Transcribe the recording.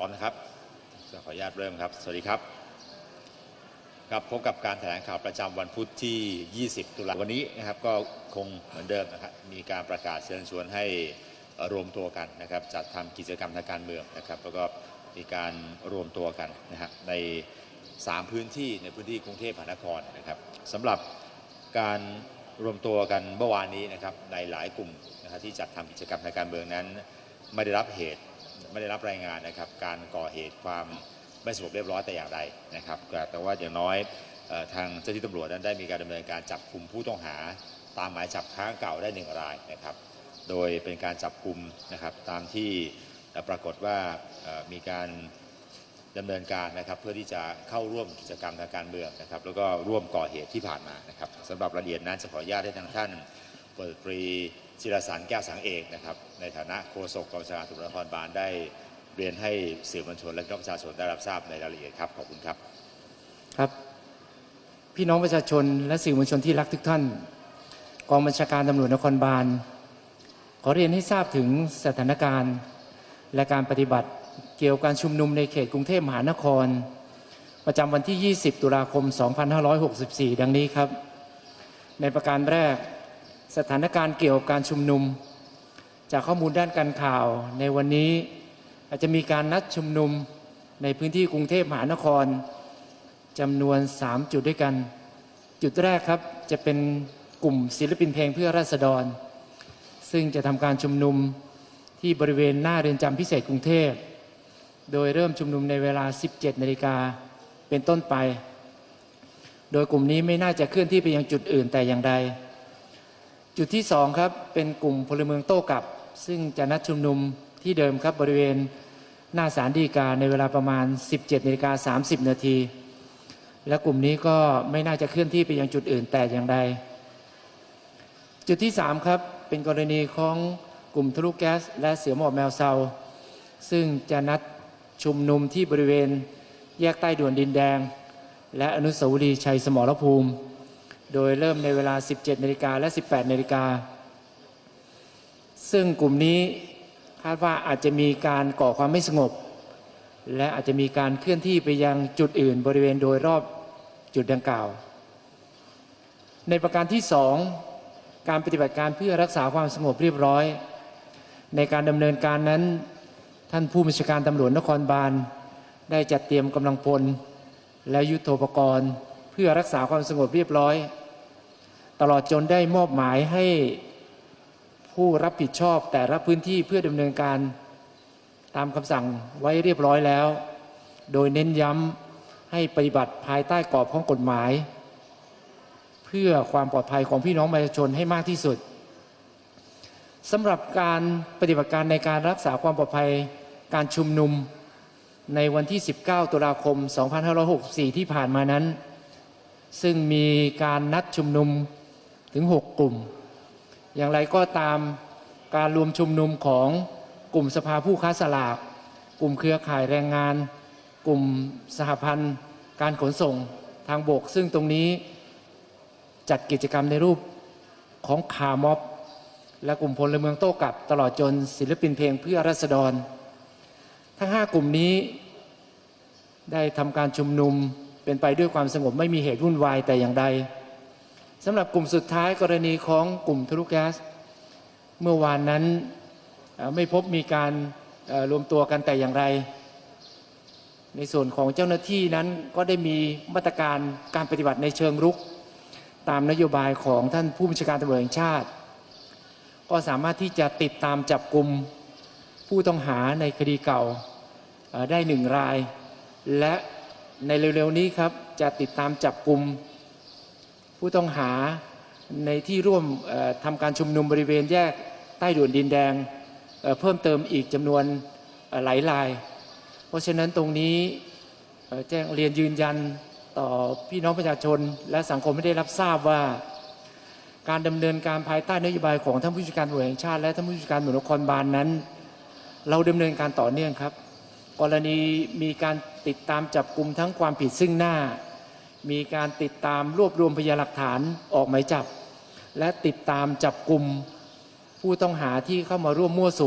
พร้อมนะครับจะขออนุญาตเริ่มครับ สวัสดีครับ ครับพบกับการแถลงข่าวประจำวันพุธที่ 20 ตุลาคมวันนี้นะครับ ก็คงเหมือนเดิมนะครับ มีการประกาศเชิญชวนให้รวมตัวกันนะครับ จัดทำกิจกรรมทางการเมืองนะครับ แล้วก็มีการรวมตัวกันนะฮะใน 3 พื้นที่ในพื้นที่กรุงเทพมหานครนะครับสำหรับการรวมตัวกันเมื่อวานนี้นะครับในหลายกลุ่มนะครับที่จัดทำกิจกรรมทางการเมืองนั้น ไม่ได้รับเหตุ ไม่ได้รับรายงานนะครับการก่อเหตุความไม่สงบเรียบร้อยแต่อย่างใดนะครับแต่ว่าอย่างน้อยทางเจ้าหน้าที่ตำรวจนั้นได้มีการดำเนินการจับกลุ่มผู้ต้องหา ตามหมายจับค้างเก่าได้หนึ่งรายนะครับ โดยเป็นการจับกลุ่มนะครับตามที่ปรากฏว่ามีการดำเนินการนะครับเพื่อที่จะเข้าร่วมกิจกรรมทางการเมืองนะครับ แล้วก็ร่วมก่อเหตุที่ผ่านมานะครับสำหรับรายละเอียดนั้นจะขออนุญาตให้ทางท่านพลตรี จิรสารแก้วสังเอกนะครับ ในฐานะโฆษกกองบัญชาการตำรนครบาลได้เรียนให้สื่อมวลชนและน้องประชาชนได้รับทราบในรายละเอียดครับขอบคุณครับครับ พี่น้องประชาชนและสื่อมวลชนที่รักทุกท่าน กองบัญชาการตำรวจนครบาล ขอเรียนให้ทราบถึงสถานการณ์ และการปฏิบัติเกี่ยวกับการชุมนุมในเขตกรุงเทพมหานคร ประจำวันที่ 20 ตุลาคม 2564 ดังนี้ครับ ในประการแรก สถานการณ์เกี่ยวกับการชุมนุม จากข้อมูลด้านการข่าว ในวันนี้อาจจะมีการนัดชุมนุมในพื้นที่กรุงเทพมหานครจำนวน 3 จุดด้วยกัน จุดแรกครับจะเป็นกลุ่มศิลปินเพลงเพื่อราษฎร ซึ่งจะทำการชุมนุมที่บริเวณหน้าเรือนจำพิเศษกรุงเทพ โดยเริ่มชุมนุมในเวลา 17 นาฬิกาเป็นต้นไป โดยกลุ่มนี้ไม่น่าจะเคลื่อนที่ไปยังจุดอื่นแต่อย่างใด จุดที่สองครับเป็นกลุ่มพลเมืองโต้กลับ ซึ่งจะนัดชุมนุมที่เดิมครับบริเวณหน้าศาลฎีกาในเวลาประมาณ 17นาฬิกา30นาทีและกลุ่มนี้ก็ไม่น่าจะเคลื่อนที่ไปยังจุดอื่นแต่อย่างใด จุดที่ 3 ครับ เป็นกรณีของกลุ่มทะลุแก๊ส และเสือหมอบแมวเซาซึ่งจะนัดชุมนุมที่บริเวณแยกใต้ด่วนดินแดง และอนุสาวรีย์ชัยสมรภูมิ โดยเริ่มในเวลา 17นาฬิกาและ 18นาฬิกา ซึ่งกลุ่มนี้คาดว่าอาจจะมีการก่อความไม่สงบ และอาจจะมีการเคลื่อนที่ไปยังจุดอื่นบริเวณโดยรอบจุดดังกล่าว ในประการที่สองการปฏิบัติการเพื่อรักษาความสงบเรียบร้อย ในการดำเนินการนั้น ท่านผู้บัญชาการตำรวจนครบาล ได้จัดเตรียมกำลังพลและยุทโธปกรณ์ เพื่อรักษาความสงบเรียบร้อย ตลอดจนได้มอบหมายให้ผู้รับผิดชอบแต่ละพื้นที่เพื่อดำเนินการตามคำสั่งไว้เรียบร้อยแล้ว โดยเน้นย้ำให้ปฏิบัติภายใต้กรอบของกฎหมาย เพื่อความปลอดภัยของพี่น้องประชาชนให้มากที่สุดสำหรับการปฏิบัติการในการรักษาความปลอดภัยการชุมนุมในวันที่ 19 ตุลาคม 2564 ที่ผ่านมานั้น ซึ่งมีการนัดชุมนุม ถึง 6 กลุ่ม อย่างไรก็ตามการรวมชุมนุมของกลุ่มสภาผู้ค้าสลาก กลุ่มเครือข่ายแรงงาน กลุ่มสหพันธ์ การขนส่งทางบก ซึ่งตรงนี้จัดกิจกรรมในรูปของคาร์ม็อบ และกลุ่มพลเมืองโต้กลับ ตลอดจนศิลปินเพลงเพื่อรัษฎร ทั้ง 5 กลุ่มนี้ได้ทำการชุมนุมเป็นไปด้วยความสงบไม่มีเหตุวุ่นวายแต่อย่างใด สำหรับกลุ่มสุดท้ายกรณีของกลุ่มทะลุแก๊สเมื่อวานนั้นไม่พบมีการรวมตัวกันแต่อย่างไร ในส่วนของเจ้าหน้าที่นั้นก็ได้มีมาตรการการปฏิบัติในเชิงรุก ตามนโยบายของท่านผู้บัญชาการตำรวจแห่งชาติ ก็สามารถที่จะติดตามจับกลุ่มผู้ต้องหาในคดีเก่าได้หนึ่งราย และในเร็วๆนี้ครับจะติดตามจับกลุ่ม ผู้ต้องหาในที่ร่วมทำการชุมนุมบริเวณแยกใต้ด่วนดินแดงเพิ่มเติมอีกจำนวนหลายราย เพราะฉะนั้นตรงนี้แจ้งเรียนยืนยันต่อพี่น้องประชาชน และสังคมไม่ได้รับทราบว่า การดำเนินการภายใต้นโยบายของท่านผู้จัดการตำรวจแห่งชาติ และท่านผู้จัดการตำรวจนครบาลนั้น เราดำเนินการต่อเนื่องครับ กรณีมีการติดตามจับกลุ่มทั้งความผิดซึ่งหน้า มีการติดตามรวบรวมพยานหลักฐานออกหมายจับ และติดตามจับกลุ่มผู้ต้องหาที่เข้ามาร่วมมั่วสุม